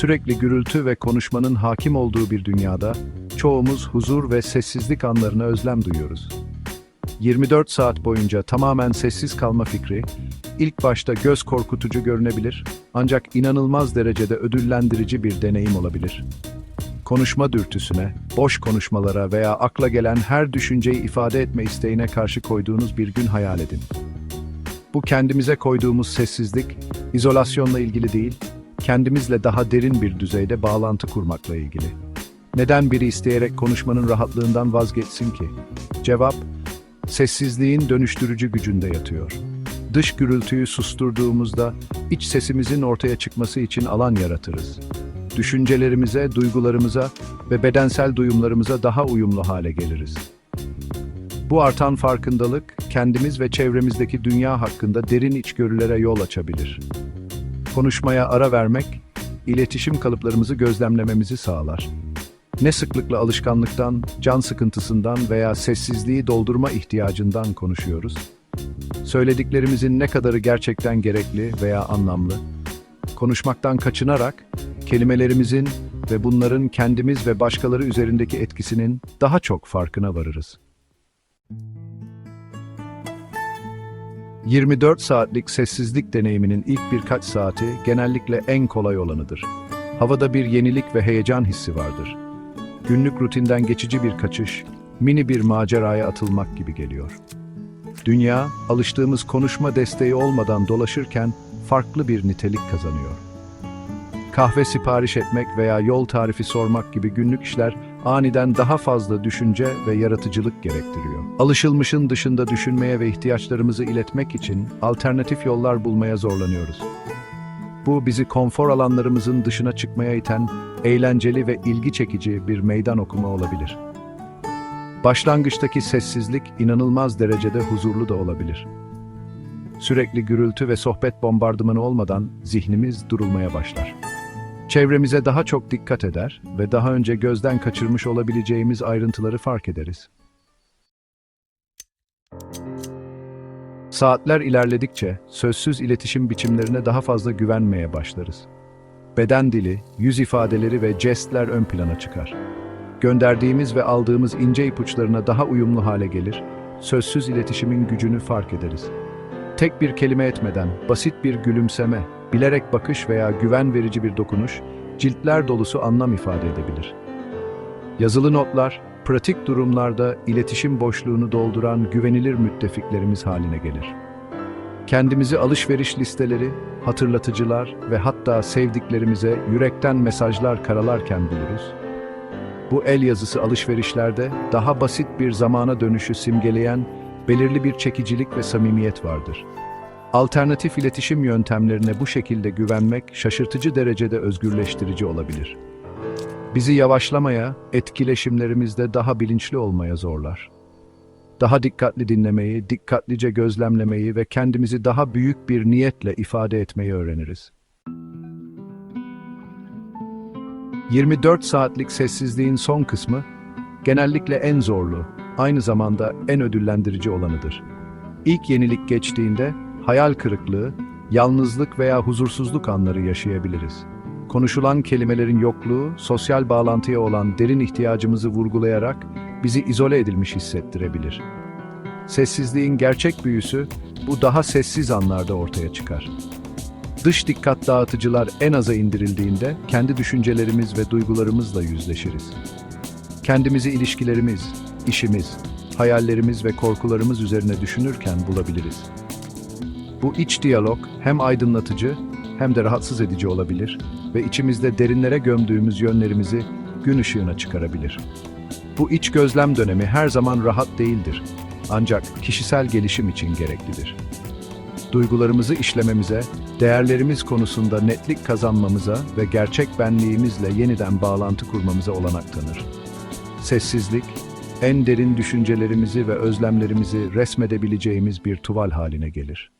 Sürekli gürültü ve konuşmanın hakim olduğu bir dünyada çoğumuz huzur ve sessizlik anlarına özlem duyuyoruz. 24 saat boyunca tamamen sessiz kalma fikri ilk başta göz korkutucu görünebilir ancak inanılmaz derecede ödüllendirici bir deneyim olabilir. Konuşma dürtüsüne, boş konuşmalara veya akla gelen her düşünceyi ifade etme isteğine karşı koyduğunuz bir gün hayal edin. Bu kendimize koyduğumuz sessizlik, izolasyonla ilgili değil, kendimizle daha derin bir düzeyde bağlantı kurmakla ilgili. Neden biri isteyerek konuşmanın rahatlığından vazgeçsin ki? Cevap, sessizliğin dönüştürücü gücünde yatıyor. Dış gürültüyü susturduğumuzda iç sesimizin ortaya çıkması için alan yaratırız. Düşüncelerimize, duygularımıza ve bedensel duyumlarımıza daha uyumlu hale geliriz. Bu artan farkındalık, kendimiz ve çevremizdeki dünya hakkında derin içgörülere yol açabilir. Konuşmaya ara vermek, iletişim kalıplarımızı gözlemlememizi sağlar. Ne sıklıkla alışkanlıktan, can sıkıntısından veya sessizliği doldurma ihtiyacından konuşuyoruz? Söylediklerimizin ne kadarı gerçekten gerekli veya anlamlı? Konuşmaktan kaçınarak, kelimelerimizin ve bunların kendimiz ve başkaları üzerindeki etkisinin daha çok farkına varırız. 24 saatlik sessizlik deneyiminin ilk birkaç saati genellikle en kolay olanıdır. Havada bir yenilik ve heyecan hissi vardır. Günlük rutinden geçici bir kaçış, mini bir maceraya atılmak gibi geliyor. Dünya, alıştığımız konuşma desteği olmadan dolaşırken farklı bir nitelik kazanıyor. Kahve sipariş etmek veya yol tarifi sormak gibi günlük işler aniden daha fazla düşünce ve yaratıcılık gerektiriyor. Alışılmışın dışında düşünmeye ve ihtiyaçlarımızı iletmek için alternatif yollar bulmaya zorlanıyoruz. Bu bizi konfor alanlarımızın dışına çıkmaya iten eğlenceli ve ilgi çekici bir meydan okuma olabilir. Başlangıçtaki sessizlik inanılmaz derecede huzurlu da olabilir. Sürekli gürültü ve sohbet bombardımanı olmadan zihnimiz durulmaya başlar. Çevremize daha çok dikkat eder ve daha önce gözden kaçırmış olabileceğimiz ayrıntıları fark ederiz. Saatler ilerledikçe sözsüz iletişim biçimlerine daha fazla güvenmeye başlarız. Beden dili, yüz ifadeleri ve jestler ön plana çıkar. Gönderdiğimiz ve aldığımız ince ipuçlarına daha uyumlu hale gelir, sözsüz iletişimin gücünü fark ederiz. Tek bir kelime etmeden, basit bir gülümseme, bilerek bakış veya güven verici bir dokunuş, ciltler dolusu anlam ifade edebilir. Yazılı notlar, pratik durumlarda iletişim boşluğunu dolduran güvenilir müttefiklerimiz haline gelir. Kendimizi alışveriş listeleri, hatırlatıcılar ve hatta sevdiklerimize yürekten mesajlar karalarken buluruz. Bu el yazısı alışverişlerde daha basit bir zamana dönüşü simgeleyen belirli bir çekicilik ve samimiyet vardır. Alternatif iletişim yöntemlerine bu şekilde güvenmek şaşırtıcı derecede özgürleştirici olabilir. Bizi yavaşlamaya, etkileşimlerimizde daha bilinçli olmaya zorlar. Daha dikkatli dinlemeyi, dikkatlice gözlemlemeyi ve kendimizi daha büyük bir niyetle ifade etmeyi öğreniriz. 24 saatlik sessizliğin son kısmı genellikle en zorlu, aynı zamanda en ödüllendirici olanıdır. İlk yenilik geçtiğinde hayal kırıklığı, yalnızlık veya huzursuzluk anları yaşayabiliriz. Konuşulan kelimelerin yokluğu, sosyal bağlantıya olan derin ihtiyacımızı vurgulayarak bizi izole edilmiş hissettirebilir. Sessizliğin gerçek büyüsü bu daha sessiz anlarda ortaya çıkar. Dış dikkat dağıtıcılar en aza indirildiğinde kendi düşüncelerimiz ve duygularımızla yüzleşiriz. Kendimizi ilişkilerimiz, işimiz, hayallerimiz ve korkularımız üzerine düşünürken bulabiliriz. Bu iç diyalog hem aydınlatıcı hem de rahatsız edici olabilir ve içimizde derinlere gömdüğümüz yönlerimizi gün ışığına çıkarabilir. Bu iç gözlem dönemi her zaman rahat değildir. Ancak kişisel gelişim için gereklidir. Duygularımızı işlememize, değerlerimiz konusunda netlik kazanmamıza ve gerçek benliğimizle yeniden bağlantı kurmamıza olanak tanır. Sessizlik, en derin düşüncelerimizi ve özlemlerimizi resmedebileceğimiz bir tuval haline gelir.